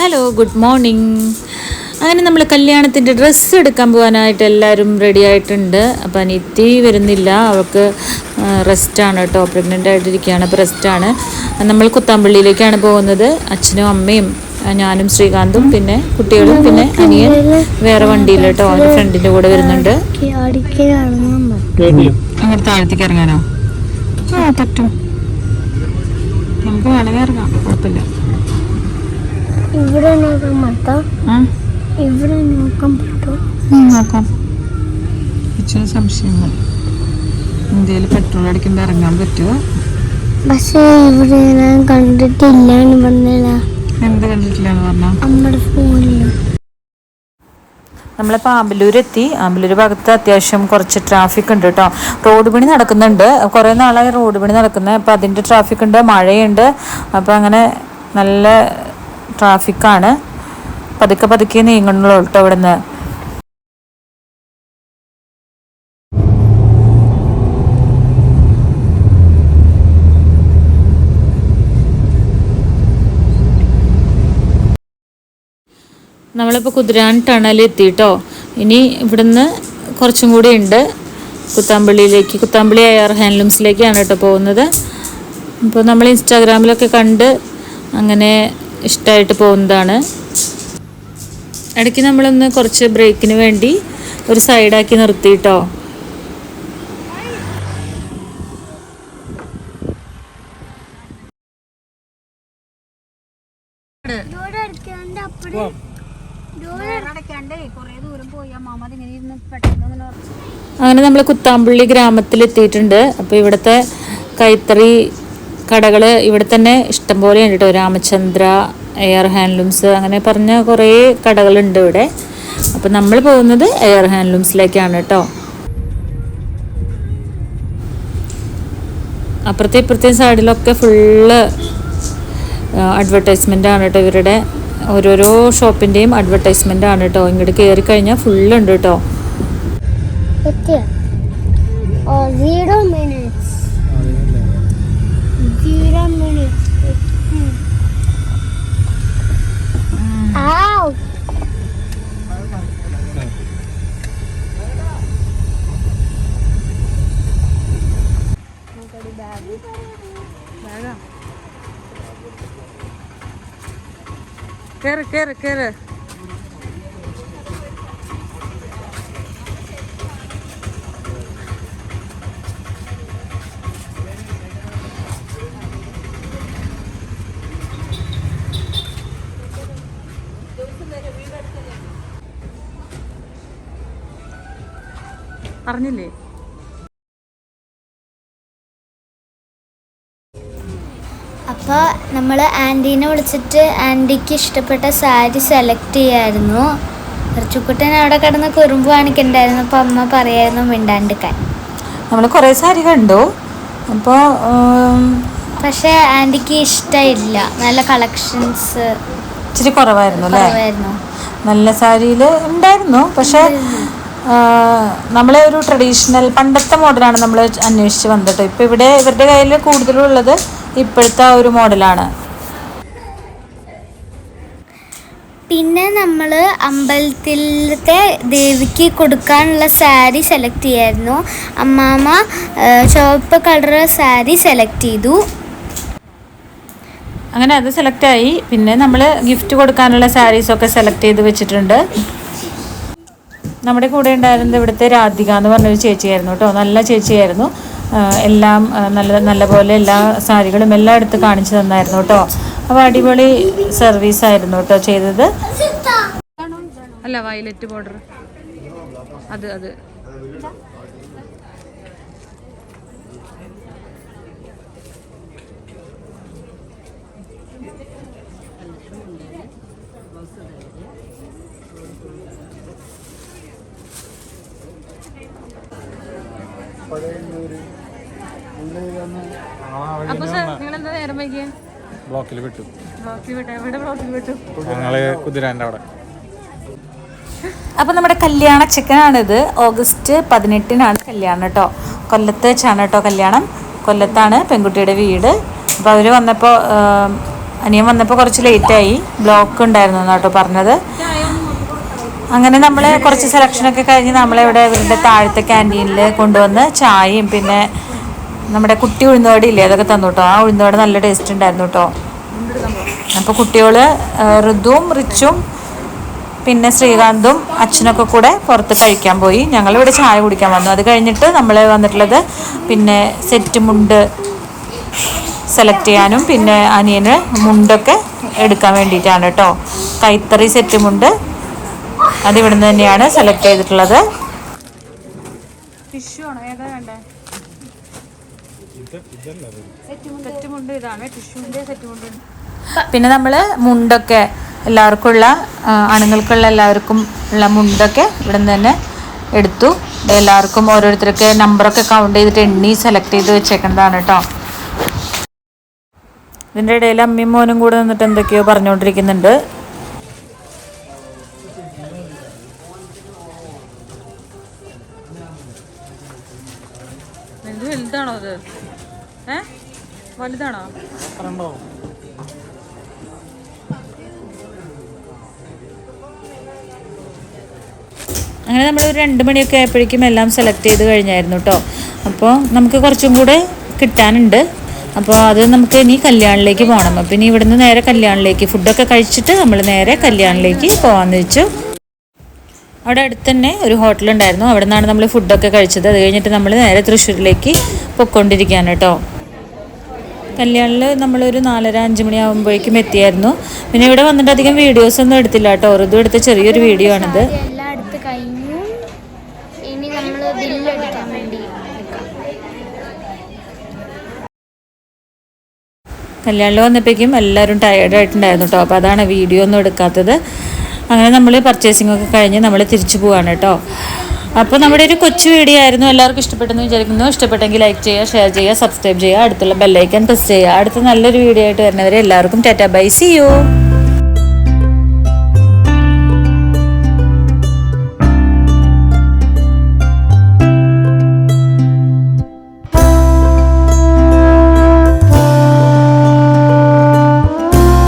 Hello good morning അങ്ങനെ നമ്മൾ കല്യാണത്തിന്റെ ഡ്രസ്സ് എടുക്കാൻ പോകാനായിട്ട് എല്ലാവരും റെഡി ആയിട്ടുണ്ട്. അപ്പോൾ അനിയത്തി വരുന്നില്ല. അവൾക്ക് റെസ്റ്റാണ് കേട്ടോ. പ്രഗ്നന്റ് ആയിട്ടിരിക്കുകയാണ്. അപ്പോൾ റെസ്റ്റാണ് നമ്മൾ കുത്താമ്പള്ളിയിലേക്കാണ് പോകുന്നത്. അച്ഛനും അമ്മയും ഞാനും ശ്രീകാന്തും പിന്നെ കുട്ടികളും പിന്നെ അനിയൻ വേറെ വണ്ടിയിൽ കേട്ടോ. അവന്റെ ഫ്രണ്ടിന്റെ കൂടെ വരുന്നുണ്ട്. അങ്ങനെ താഴത്തേക്ക് ഇറങ്ങാനോ? ആ പറ്റും നമുക്ക് വേണമെങ്കിൽ ഇറങ്ങാം. കുഴപ്പമില്ല. ഇവിടെ നോക്കാൻ പറ്റോ? ഇവിടെ നോക്കാൻ പറ്റോ? നോക്കാം. ഇച്ചിരി സംശയങ്ങൾ. ഇന്ത്യയിൽ പെട്രോൾ അടിക്കുമ്പോൾ ഇറങ്ങാൻ പറ്റുമോ പക്ഷേ ഇവിടെ ഞാൻ കണ്ടിട്ടില്ല എന്ന് പറഞ്ഞില്ല എന്ത് കണ്ടിട്ടില്ല എന്ന് പറഞ്ഞാൽ നമ്മുടെ ഫോണിൽ നമ്മളിപ്പോൾ ആമ്പലൂർ എത്തി ആമ്പലൂർ ഭാഗത്ത് അത്യാവശ്യം കുറച്ച് ട്രാഫിക് ഉണ്ട് കേട്ടോ റോഡ് പണി നടക്കുന്നുണ്ട്. കുറേ നാളായി റോഡ് പണി നടക്കുന്നത് അപ്പോൾ അതിന്റെ ട്രാഫിക് ഉണ്ട് മഴയുണ്ട്. അപ്പോൾ അങ്ങനെ നല്ല ട്രാഫിക്കാണ്. പതുക്കെ പതുക്കെ നീങ്ങണുള്ളൂ കേട്ടോ ഇവിടെ നിന്ന് നമ്മളിപ്പോൾ കുതിരാൻ ടണൽ എത്തിയിട്ടോ ഇനി ഇവിടുന്ന് കുറച്ചും കൂടി ഉണ്ട്. കുത്താമ്പള്ളിയിലേക്ക് കുത്താമ്പള്ളി എയർ ഹാൻഡ്ലൂംസിലേക്കാണ് കേട്ടോ പോകുന്നത്. അപ്പോൾ നമ്മൾ ഇൻസ്റ്റാഗ്രാമിലൊക്കെ കണ്ട് അങ്ങനെ ഇഷ്ടമായിട്ട് പോകുന്നതാണ്. ഇടയ്ക്ക് നമ്മളൊന്ന് കുറച്ച് ബ്രേക്കിന് വേണ്ടി ഒരു സൈഡാക്കി നിർത്തിയിട്ടോ അങ്ങനെ നമ്മൾ കുത്താമ്പള്ളി ഗ്രാമത്തിലെത്തിയിട്ടുണ്ട്. അപ്പോൾ ഇവിടുത്തെ കൈത്തറി കടകൾ ഇവിടെ തന്നെ ഇഷ്ടംപോലെ ഉണ്ട് കേട്ടോ രാമചന്ദ്ര എയർ ഹാൻഡ്ലൂംസ് അങ്ങനെ പറഞ്ഞ കുറേ കടകളുണ്ട് ഇവിടെ. അപ്പം നമ്മൾ പോകുന്നത് എയർ ഹാൻഡ്ലൂംസിലേക്കാണ് കേട്ടോ. അപ്പുറത്തെ ഇപ്പുറത്തെ സൈഡിലൊക്കെ ഫുള്ള് അഡ്വർടൈസ്മെന്റ് ആണ് കേട്ടോ ഇവരുടെ. ഓരോരോ ഷോപ്പിന്റെയും അഡ്വർടൈസ്മെന്റ് ആണ് കേട്ടോ. ഇങ്ങോട്ട് കയറി കഴിഞ്ഞാൽ ഫുള്ള് ഉണ്ട് കേട്ടോ. എത്തിയ? ഓ സീറോ മിനിറ്റ്സ് സീറോ മിനിറ്റ്സ് ആവ് കേറ്. പറഞ്ഞില്ലേ അപ്പോൾ നമ്മൾ ആന്റീനെ വിളിച്ചിട്ട് ആന്റിക്ക് ഇഷ്ടപ്പെട്ട സാരി സെലക്ട് ചെയ്യായിരുന്നു. ചുക്കുട്ടൻ അവിടെ കിടന്ന് കുറുമ്പ് കാണിക്കണ്ടായിരുന്നു. അപ്പോൾ അമ്മ പറയായിരുന്നു മിണ്ടാണ്ടിക്കാൻ നമ്മൾ കുറേ സാരി കണ്ടു. അപ്പോൾ പക്ഷേ ആന്റിക്ക് ഇഷ്ടമില്ല നല്ല കളക്ഷൻസ് ഇച്ചിരി കുറവായിരുന്നു അല്ലേ? നല്ല സാരിയിൽ ഉണ്ടായിരുന്നു. പക്ഷേ നമ്മളെ ഒരു ട്രഡീഷണൽ പണ്ടത്തെ മോഡലാണ് നമ്മൾ അന്വേഷിച്ച് വന്നത്. ഇപ്പം ഇവിടെ ഇവരുടെ കയ്യിൽ കൂടുതലുള്ളത് ഇപ്പോഴത്തെ ആ ഒരു മോഡലാണ് പിന്നെ നമ്മൾ അമ്പലത്തിലത്തെ ദേവിക്ക് കൊടുക്കാനുള്ള സാരി സെലക്ട് ചെയ്യായിരുന്നു. അമ്മാമ്മ ആ, ചുവപ്പ് കളർ സാരി സെലക്ട് ചെയ്തു. അങ്ങനെ അത് സെലക്ട് ആയി. പിന്നെ നമ്മൾ ഗിഫ്റ്റ് കൊടുക്കാനുള്ള സാരീസൊക്കെ സെലക്ട് ചെയ്ത് വെച്ചിട്ടുണ്ട്. നമ്മുടെ കൂടെ ഉണ്ടായിരുന്നത് ഇവിടുത്തെ രാധിക എന്ന് പറഞ്ഞൊരു ചേച്ചിയായിരുന്നു കേട്ടോ. നല്ല ചേച്ചിയായിരുന്നു. എല്ലാം നല്ല നല്ല പോലെ എല്ലാ സാരികളും എല്ലാം എടുത്ത് കാണിച്ചു തന്നായിരുന്നു കേട്ടോ. അപ്പോൾ അടിപൊളി സർവീസ് ആയിരുന്നു കേട്ടോ ചെയ്തത്. അല്ല വയലറ്റ് ബോർഡർ അത് അത്. അപ്പൊ സർ നിങ്ങൾ എന്താ നേരം വൈകിയ? ബ്ലോക്കിൽ വിട്ടു. ബ്ലോക്കിൽ വിട്ടു. എവിടെ ബ്ലോക്കിൽ വിട്ടു? ഞങ്ങൾ കുതിരാന്റെ അവിടെ. അപ്പോൾ നമ്മുടെ കല്യാണ ചിക്കനാണിത്. ഓഗസ്റ്റ് പതിനെട്ടിനാണ് കല്യാണം കേട്ടോ. കൊല്ലത്ത് വെച്ചാണ് കേട്ടോ കല്യാണം. കൊല്ലത്താണ് പെൺകുട്ടിയുടെ വീട്. അപ്പോൾ അവർ വന്നപ്പോൾ അനിയൻ വന്നപ്പോൾ കുറച്ച് ലേറ്റായി ബ്ലോക്ക് ഉണ്ടായിരുന്നു കേട്ടോ പറഞ്ഞത്. അങ്ങനെ നമ്മൾ കുറച്ച് സെലക്ഷനൊക്കെ കഴിഞ്ഞ് നമ്മളിവിടെ ഇവരുടെ താഴത്തെ ക്യാന്റീനിൽ കൊണ്ടുവന്ന് ചായയും പിന്നെ നമ്മുടെ കുട്ടി ഉഴുന്നുവട ഇല്ലേ അതൊക്കെ തന്നു കേട്ടോ ആ ഉഴുന്നുവട നല്ല ടേസ്റ്റ് ഉണ്ടായിരുന്നു കേട്ടോ അപ്പോൾ കുട്ടികൾ ഋതുവും റിച്ചും പിന്നെ ശ്രീകാന്തും അച്ഛനൊക്കെ കൂടെ പുറത്ത് കഴിക്കാൻ പോയി. ഞങ്ങളിവിടെ ചായ കുടിക്കാൻ വന്നു. അത് കഴിഞ്ഞിട്ട് നമ്മൾ വന്നിട്ടുള്ളത് പിന്നെ സെറ്റ് മുണ്ട് സെലക്ട് ചെയ്യാനും പിന്നെ അനിയന് മുണ്ടൊക്കെ എടുക്കാൻ വേണ്ടിയിട്ടാണ് കേട്ടോ കൈത്തറി സെറ്റ് മുണ്ട് അത് ഇവിടുന്ന് തന്നെയാണ് സെലക്ട് ചെയ്തിട്ടുള്ളത്. ടിഷ്യൂ ആണോ? ഏതാ വേണ്ടേ? സെറ്റ് മുണ്ട് ഇതാണ് ടിഷ്യൂവിന്റെ സെറ്റ് മുണ്ട് പിന്നെ നമ്മൾ മുണ്ടൊക്കെ എല്ലാവർക്കും ഉള്ള ആ, ആണുങ്ങൾക്കുള്ള എല്ലാവർക്കും ഉള്ള മുണ്ടൊക്കെ ഇവിടെ നിന്ന് തന്നെ എടുത്തു. എല്ലാവർക്കും ഓരോരുത്തർക്ക് നമ്പറൊക്കെ കൗണ്ട് ചെയ്തിട്ട് എണ്ണി സെലക്ട് ചെയ്ത് വെച്ചേക്കുന്നതാണ് കേട്ടോ ഇതിന്റെ ഇടയിൽ അമ്മയും മോനും കൂടെ നിന്നിട്ട് എന്തൊക്കെയോ പറഞ്ഞുകൊണ്ടിരിക്കുന്നുണ്ട്. വലുതാണോ അത്? ഏ? വലുതാണോ? അങ്ങനെ നമ്മൾ ഒരു രണ്ട് മണിയൊക്കെ ആയപ്പോഴേക്കും എല്ലാം സെലക്ട് ചെയ്ത് കഴിഞ്ഞായിരുന്നു കേട്ടോ അപ്പോൾ നമുക്ക് കുറച്ചും കൂടെ കിട്ടാനുണ്ട്. അപ്പോൾ അത് നമുക്ക് ഇനി കല്യാണിലേക്ക് പോകണം. പിന്നെ ഇനി ഇവിടുന്ന് നേരെ കല്യാണിലേക്ക് ഫുഡൊക്കെ കഴിച്ചിട്ട് നമ്മൾ നേരെ കല്യാണിലേക്ക് പോകാമെന്ന് വെച്ചു. അവിടെ അടുത്ത് തന്നെ ഒരു ഹോട്ടലുണ്ടായിരുന്നു. അവിടെ നിന്നാണ് നമ്മൾ ഫുഡൊക്കെ കഴിച്ചത്. അത് കഴിഞ്ഞിട്ട് നമ്മൾ നേരെ തൃശ്ശൂരിലേക്ക് പൊയ്ക്കൊണ്ടിരിക്കുകയാണ് കേട്ടോ. കല്യാണിൽ നമ്മളൊരു നാലര അഞ്ച് മണിയാകുമ്പോഴേക്കും എത്തിയായിരുന്നു. പിന്നെ ഇവിടെ വന്നിട്ട് അധികം വീഡിയോസ് ഒന്നും എടുത്തില്ല കേട്ടോ. ഋതു എടുത്ത ചെറിയൊരു വീഡിയോ ആണിത്. കല്യാണിൽ വന്നപ്പോഴേക്കും എല്ലാവരും ടയേർഡായിട്ടുണ്ടായിരുന്നു കേട്ടോ. അപ്പോൾ അതാണ് വീഡിയോ ഒന്നും എടുക്കാത്തത്. അങ്ങനെ നമ്മൾ പർച്ചേസിംഗ് ഒക്കെ കഴിഞ്ഞ് നമ്മൾ തിരിച്ചു പോവാണ് കേട്ടോ. അപ്പോൾ നമ്മുടെ ഒരു കൊച്ചു വീഡിയോ ആയിരുന്നു. എല്ലാവർക്കും ഇഷ്ടപ്പെട്ടെന്ന് വിചാരിക്കുന്നു. ഇഷ്ടപ്പെട്ടെങ്കിൽ ലൈക്ക് ചെയ്യുക ഷെയർ ചെയ്യുക സബ്സ്ക്രൈബ് ചെയ്യുക അടുത്തുള്ള ബെല്ലൈക്കൻ പ്രസ് ചെയ്യുക. അടുത്ത നല്ലൊരു വീഡിയോ ആയിട്ട് വരുന്നവരെ എല്ലാവർക്കും ടാറ്റാ. By C U